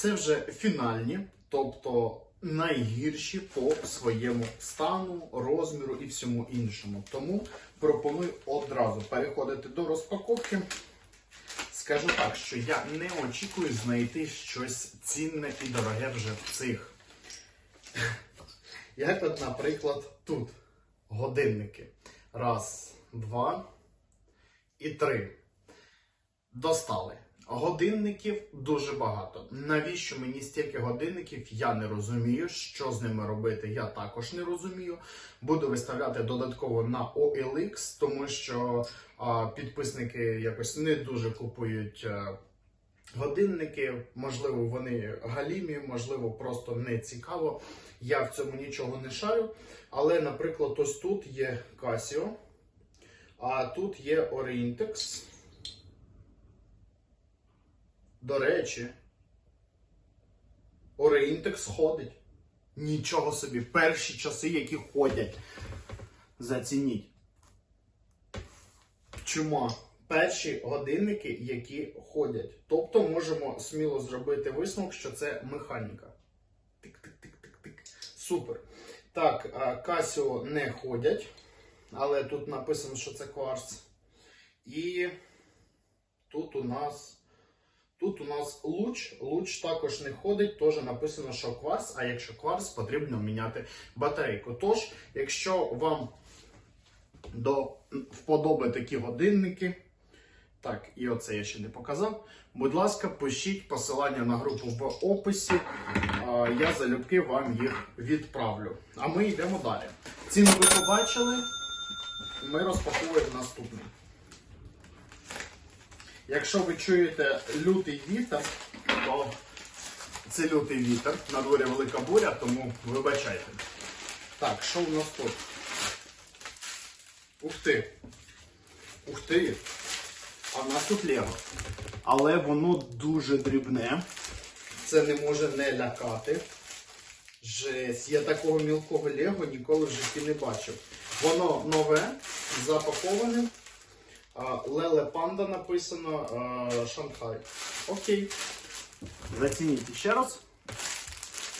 Це вже фінальні, тобто найгірші по своєму стану, розміру і всьому іншому. Тому пропоную одразу переходити до розпаковки. Скажу так, що я не очікую знайти щось цінне і дороге вже в цих. Як от, наприклад, тут годинники. Раз, два і три. Достали. Годинників дуже багато. Навіщо мені стільки годинників? Я не розумію. Що з ними робити, я також не розумію. Буду виставляти додатково на OLX, тому що а, підписники якось не дуже купують. е, Годинники, можливо, вони галімі, можливо, просто не цікаво. Я в цьому нічого не шарю. Але, наприклад, ось тут є Casio, а тут є Orientex. До речі, Orientex ходить. Нічого собі. Перші часи, які ходять. Зацініть. Чума. Перші годинники, які ходять. Тобто можемо сміло зробити висновок, що це механіка. Тик-тик-тик-тик-тик. Супер. Так, Casio не ходять, але тут написано, що це кварц. І тут у нас. Тут у нас луч. Луч також не ходить, теж написано, що кварц, а якщо кварц, потрібно міняти батарейку. Тож, якщо вам до вподоби такі годинники, так, і оце я ще не показав. Будь ласка, пишіть посилання на групу в описі. Я залюбки вам їх відправлю. А ми йдемо далі. Ціну ви побачили. Ми розпаковуємо наступний. Якщо ви чуєте лютий вітер, то це лютий вітер. На дворі велика буря, тому вибачайте. Так, що у нас тут? Ух ти! Ух ти! А в нас тут Лего. Але воно дуже дрібне. Це не може не лякати. Жесть, я такого мілкого Лего ніколи в житті не бачив. Воно нове, запаковане. Леле Панда написано Шанхай. Окей. Зацініть ще раз.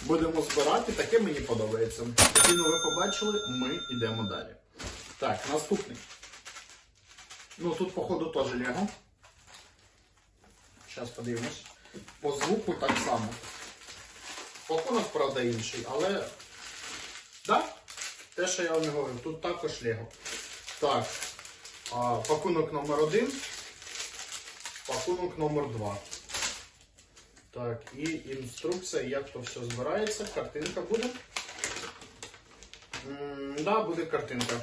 Будемо збирати, таке мені подобається. Ціну ви побачили, ми йдемо далі. Так, наступний. Ну тут, походу, теж Лего. Зараз подивимось. По звуку так само. Пакунок, правда, інший, але. Да? Те, що я вам говорив, тут також Лего. Так. Пакунок номер один. Пакунок номер два. Так, і інструкція, як то все збирається. Картинка буде. М, да, буде картинка.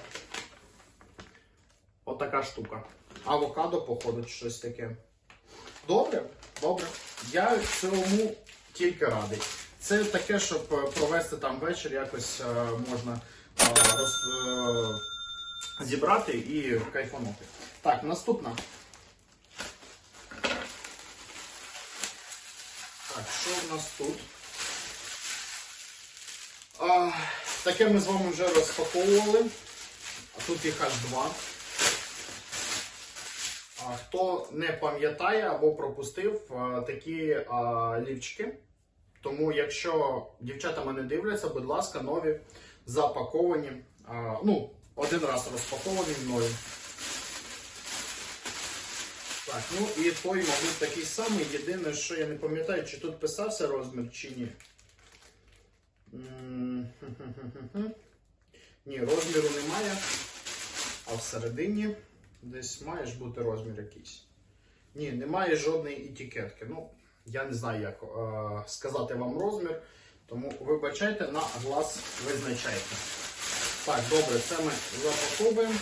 Отака штука. Авокадо, походу, чи щось таке. Добре, добре. Я цьому тільки радий. Це таке, щоб е, провести там вечір, якось е, можна е, роз, зібрати і кайфанути. Так, наступна. Так, що в нас тут? А, таке ми з вами вже розпаковували. А тут їх аж два. А, Хто не пам'ятає або пропустив а, такі а, лівчики. Тому, якщо дівчата мене дивляться, будь ласка, нові запаковані. А, ну, один раз розпаковані мною. Так, ну і той, мабуть, такий самий. Єдине, що я не пам'ятаю, чи тут писався розмір, чи ні. Ні, розміру немає. А всередині десь має ж бути розмір якийсь. Ні, немає жодної етикетки. Ну, я не знаю, як е, сказати вам розмір. Тому вибачайте, на глаз визначайте. Так, добре, це ми запаковуємо.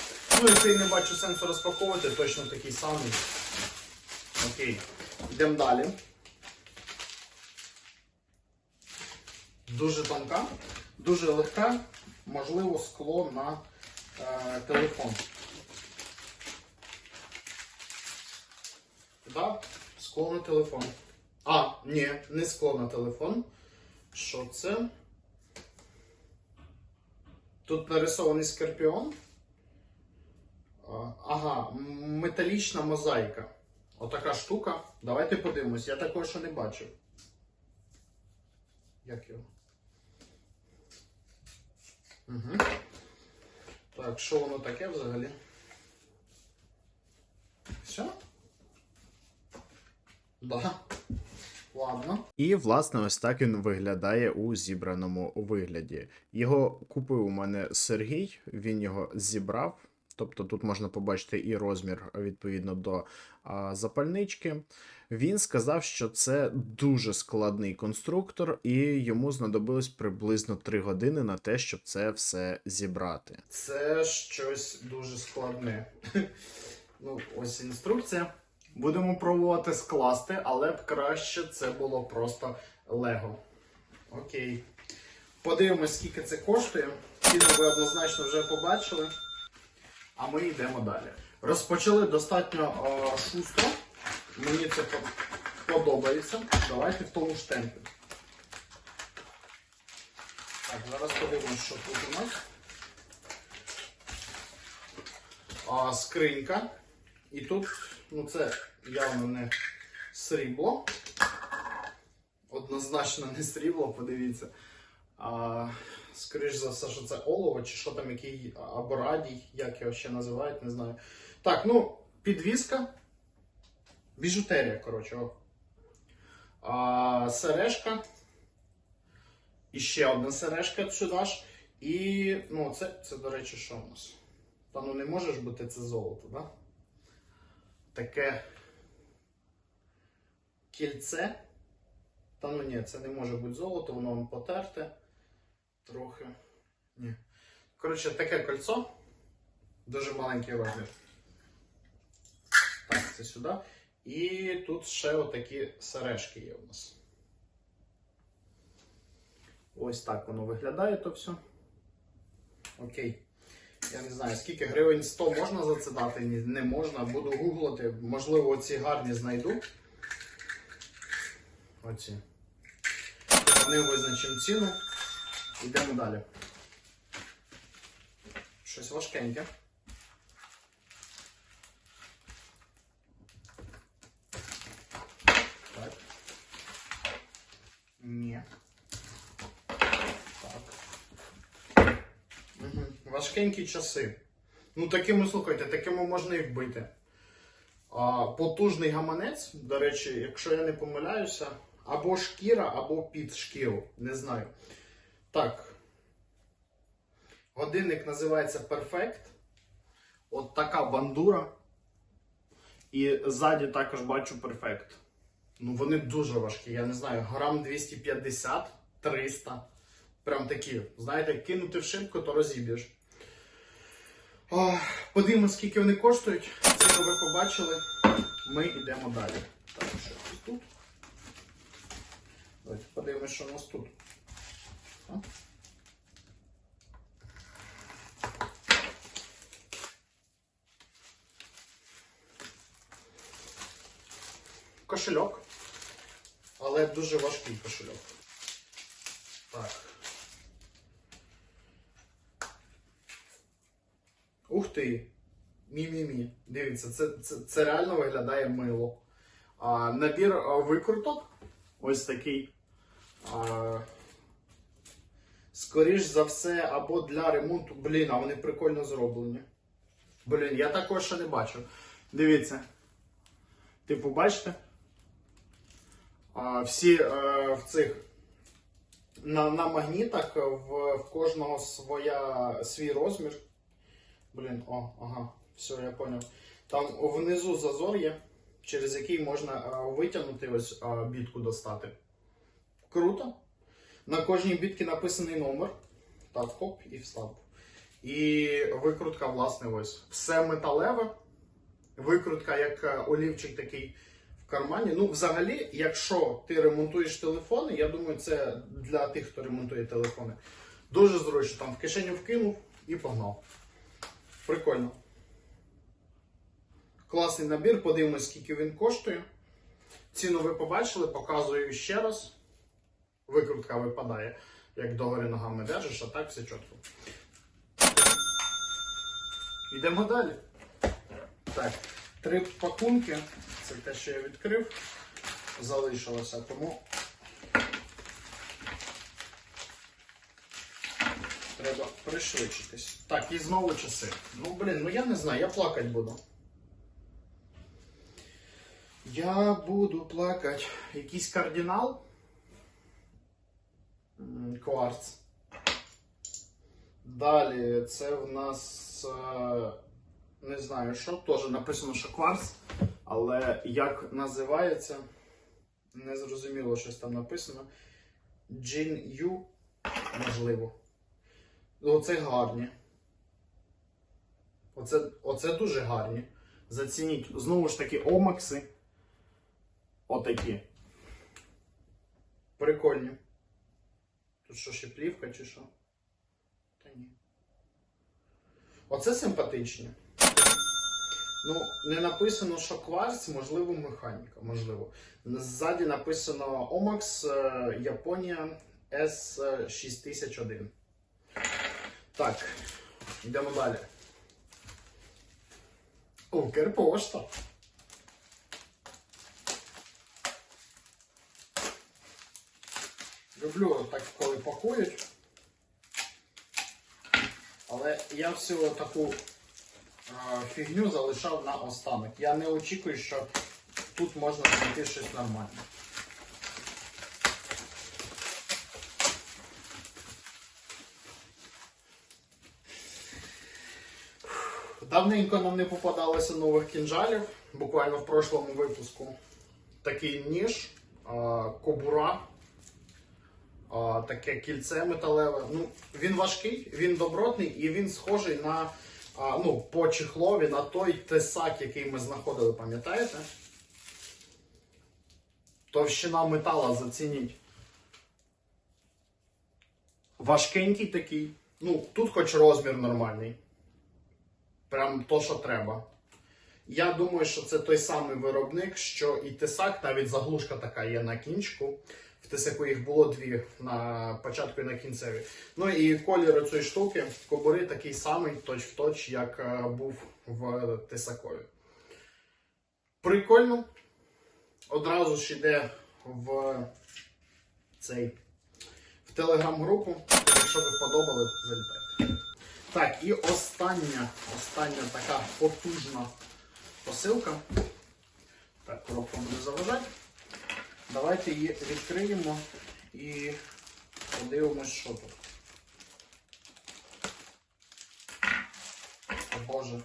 Ну, і цей не бачу сенсу розпаковувати, точно такий самий. Окей. Йдемо далі. Дуже тонка, дуже легка, можливо, скло на е, телефон. Да, скло на телефон. А, ні, не скло на телефон. Що це? Тут нарисований скорпіон. Ага, металічна мозаїка. Отака штука. Давайте подивимось. Я такого ще не бачив. Як його? Угу. Так, що воно таке взагалі? Все? Да. Ладно. І, власне, ось так він виглядає у зібраному вигляді. Його купив у мене Сергій, він його зібрав. Тобто тут можна побачити і розмір відповідно до а, запальнички. Він сказав, що це дуже складний конструктор, і йому знадобилось приблизно 3 години на те, щоб це все зібрати. Це щось дуже складне. Ну, ось інструкція. Будемо пробувати скласти, але б краще це було просто Лего. Окей. Подивимось, скільки це коштує. Ціну ви однозначно вже побачили. А ми йдемо далі. Розпочали достатньо о, шустро. Мені це подобається. Давайте в тому ж темпі. Так, зараз подивимось, що тут у нас. а, скринька. І тут, ну це явно не срібло. Однозначно не срібло, подивіться. А, скоріш за все, що це олово, чи що там, який або радій, як його ще називають, не знаю. Так, ну, підвіска. Біжутерія, коротше. А, сережка. І ще одна сережка сюди ж. І, ну, це, це, до речі, що у нас? Та ну не може ж бути це золото, да? Таке кільце. Та ну ні, це не може бути золото, воно вам потерте. Трохи. Ні. Коротше, таке кольцо. Дуже маленький розмір. Так, це сюди. І тут ще отакі сережки є у нас. Ось так воно виглядає то все. Окей. Я не знаю, скільки гривень 100 можна за це дати, не можна. Буду гуглити. Можливо, оці гарні знайду. Оці. Вони визначимо ціну. Йдемо далі. Щось важкеньке. Так. Ні. Так. Угу. Важкенькі часи. Ну, такими, слухайте, такими можна і вбити. А, потужний гаманець, до речі, якщо я не помиляюся, або шкіра, або під шкіру. Не знаю. Так. Годинник називається Perfect. От така бандура. І ззаді також бачу Perfect. Ну, вони дуже важкі, я не знаю, грам 250, 300. Прям такі, знаєте, кинути в шибку, то розіб'єш. Подивимось, скільки вони коштують. Це ви побачили. Ми йдемо далі. Так, що тут тут? Давайте подивимось, що у нас тут. Кошельок. Але дуже важкий кошельок. Ух ти! Мі-мі-мі. Дивіться, це, це, це реально виглядає мило. А, набір а, викруток. Ось такий. А, скоріш за все, або для ремонту. Блін, а вони прикольно зроблені. Блін, я такого ще не бачив. Дивіться. Типу, бачите? А, всі е, в цих. На, на магнітах в, в кожного своя, свій розмір. Блін, о, ага, все, я поняв. Там внизу зазор є, через який можна витягнути ось бітку достати. Круто. На кожній бітці написаний номер. Так, хоп, і встав. І викрутка, власне, ось. Все металеве. Викрутка, як е, олівчик такий в кармані. Ну, взагалі, якщо ти ремонтуєш телефони, я думаю, це для тих, хто ремонтує телефони. Дуже зручно. Там в кишеню вкинув і погнав. Прикольно. Класний набір, подивимось, скільки він коштує. Ціну ви побачили, показую ще раз. Викрутка випадає, як догори ногами держиш, а так все чітко. Йдемо далі. Так, три пакунки. Це те, що я відкрив. Залишилося, тому треба пришвидшитись. Так, і знову часи. Ну, блін, ну я не знаю, я плакать буду. Я буду плакати. Якийсь кардинал? Кварц. Далі, це в нас. е, Не знаю що, теж написано, що кварц, але як називається, не зрозуміло, щось там написано. Джин Ю, можливо. Ну, Оце гарні. Оце, оце дуже гарні. Зацініть. Знову ж таки, омакси. Отакі. Прикольні. Тут що, ще плівка чи що? Та ні. Оце симпатичні. Ну, не написано, що кварц, можливо, механіка, можливо. Ззаді написано Omax е, Японія S6001. Так, йдемо далі. Укрпошта. Люблю так, коли пакують. Але я всю таку е, фігню залишав на останок. Я не очікую, що тут можна знайти щось нормальне. Давненько нам не попадалося нових кінжалів. Буквально в прошлому випуску такий ніж, кобура, таке кільце металеве. Ну, він важкий, він добротний і він схожий на ну, по чехлові на той тесак, який ми знаходили, пам'ятаєте? Товщина метала зацініть. Важкенький такий. Ну, тут хоч розмір нормальний. Прям то, що треба. Я думаю, що це той самий виробник, що і тесак, навіть заглушка така є на кінчику. В тесаку їх було дві на початку і на кінцеві. Ну і колір цієї штуки, кобури такий самий, точ в точ, як е, був в тесакові. Прикольно. Одразу ж йде в цей в телеграм-групу. Якщо ви подобали, залітайте. Так, і остання, остання така потужна посилка. Так, коробка буде заважати. Давайте її відкриємо і подивимось, що тут. О Боже.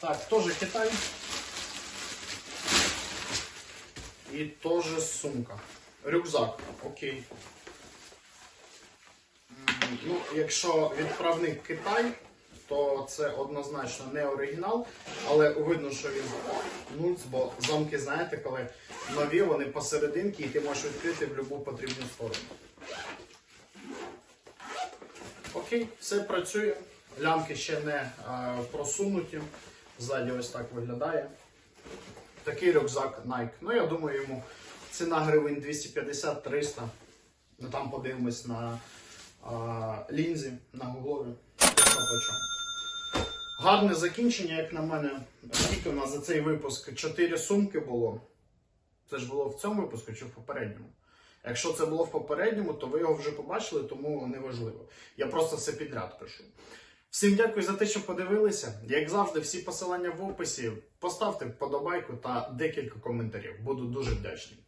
Так, теж Китай. І теж сумка. Рюкзак. Окей. Ну, якщо відправник Китай, то це однозначно не оригінал, але видно, що він нульц, бо замки, знаєте, коли нові, вони посерединки, і ти можеш відкрити в будь-яку потрібну сторону. Окей, все працює. Лямки ще не е, просунуті. Ззаді ось так виглядає. Такий рюкзак Nike. Ну, я думаю, йому ціна гривень 250-300. Ну там подивимось на а, лінзі, на гуглові. Гарне закінчення, як на мене. Скільки у нас за цей випуск? 4 сумки було. Це ж було в цьому випуску чи в попередньому? Якщо це було в попередньому, то ви його вже побачили, тому неважливо. Я просто все підряд пишу. Всім дякую за те, що подивилися. Як завжди, всі посилання в описі. Поставте вподобайку та декілька коментарів. Буду дуже вдячний.